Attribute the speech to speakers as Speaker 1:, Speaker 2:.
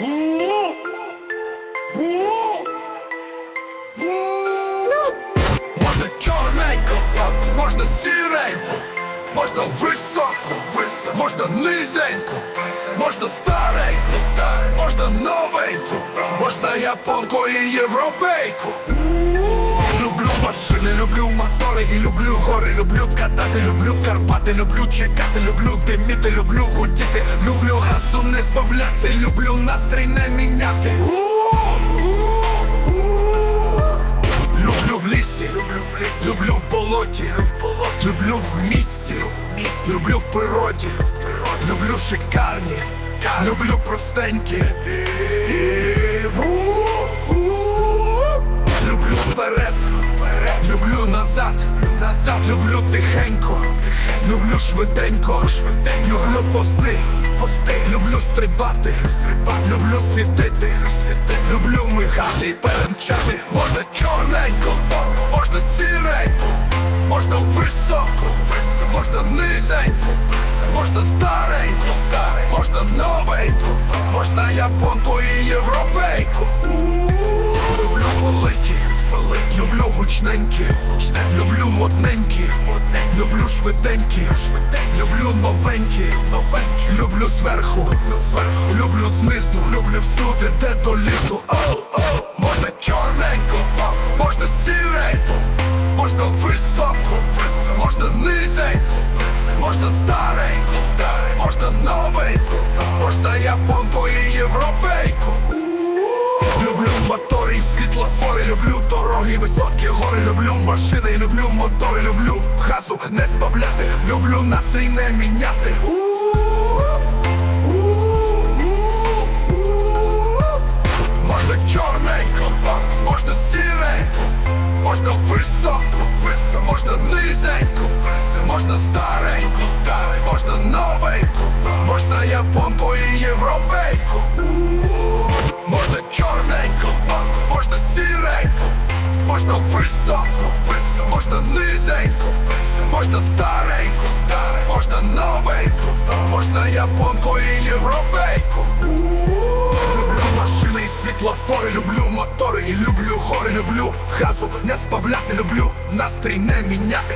Speaker 1: Можна чорненько, можна сіренько, можна високо, високо, можна низенько, можна старенько, можна новенько, можна японку і європейку. Люблю машини, люблю мотори і люблю гори, люблю катати, люблю Карпати, люблю чекати, люблю диміти, люблю гудіти, люблю газу не збавляти, люблю настрій не міняти. Люблю в лісі, люблю в болоті, люблю в місті, люблю в природі, люблю шикарні, люблю простенькі. Назад, назад, люблю тихенько, люблю швиденько, люблю пости, пости, люблю стрибати, люблю світити, люблю мигати і перемчати. Можна чорненько, можна сіренько, можна високо, можна низенько, можна старенько, можна гучненькі, люблю модненькі, люблю швиденькі, люблю новенькі, люблю зверху, люблю знизу, люблю всюди, де до лісу. Оу, оу, можна чорненько, можна сіренько, можна високо, можна низенько, високі гори, люблю машини, люблю мотори, люблю газу не збавляти, люблю настрій не міняти. Можна чорненько, можна сіренько, можна високо, високо, можна низенько, можна старенько, старенько, можна новенько, можна японку і європейку. Можна стареньку, можна новеньку, можна японку і європейку. Люблю машини і світлофори, люблю мотори і люблю гори, люблю газу не спавляти, люблю настрій не міняти.